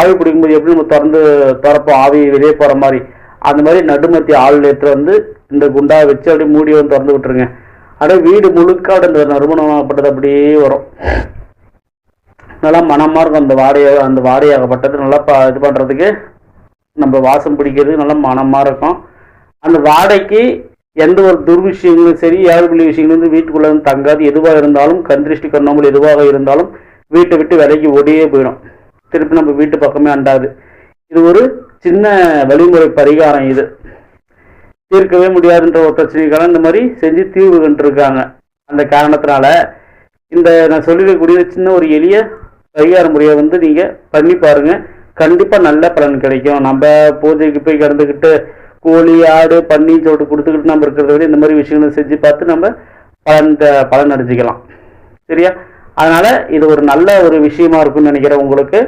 ஆவி பிடிக்கும்போது எப்படி நம்ம திறந்து திறப்போம்? ஆவி வெளியே போகிற மாதிரி. அந்த மாதிரி நடுமத்தி ஆள் எடுத்து வந்து இந்த குண்டா வச்சு அப்படியே மூடி வந்து திறந்து விட்டுருங்க. அப்படியே வீடு முழுக்க இந்த அந்த நறுமணமாகப்பட்டது அப்படியே வரும். நல்லா மனமாக இருக்கும் அந்த வாடையை அந்த வாடையாகப்பட்டது நல்லா ப இது பண்ணுறதுக்கு நம்ம வாசம் பிடிக்கிறது நல்லா மனமாக இருக்கும். அந்த வாடைக்கு எந்த ஒரு துர்விஷயங்களும் சரி ஏழ்பிள்ளி விஷயங்களும் வந்து வீட்டுக்குள்ளே தங்காது. எதுவாக இருந்தாலும் கந்திருஷ்டி கண்ணாமல் எதுவாக இருந்தாலும் வீட்டை விட்டு விலைக்கு ஓடியே போயிடும். திருப்பி நம்ம வீட்டு பக்கமே அண்டாது. இது ஒரு சின்ன வழிமுறை பரிகாரம் இது. தீர்க்கவே முடியாதுன்ற ஒரு பிரச்சனைக்காக இந்த மாதிரி செஞ்சு தீர்வு கண்டுருக்காங்க. அந்த காரணத்தினால இந்த நான் சொல்லிருக்கக்கூடிய சின்ன ஒரு எளிய பரிகார முறையை வந்து நீங்கள் பண்ணி பாருங்க. கண்டிப்பாக நல்ல பலன் கிடைக்கும். நம்ம பூஜைக்கு போய் கடந்துக்கிட்டு கோழி ஆடு பண்ணி சொல்லிட்டு கொடுத்துக்கிட்டு நம்ம இருக்கிறத விட இந்த மாதிரி விஷயங்களை செஞ்சு பார்த்து நம்ம பலன் பலன் அடைஞ்சிக்கலாம். சரியா? அதனால இது ஒரு நல்ல ஒரு விஷயமா இருக்கும்னு நினைக்கிறேன் உங்களுக்கு.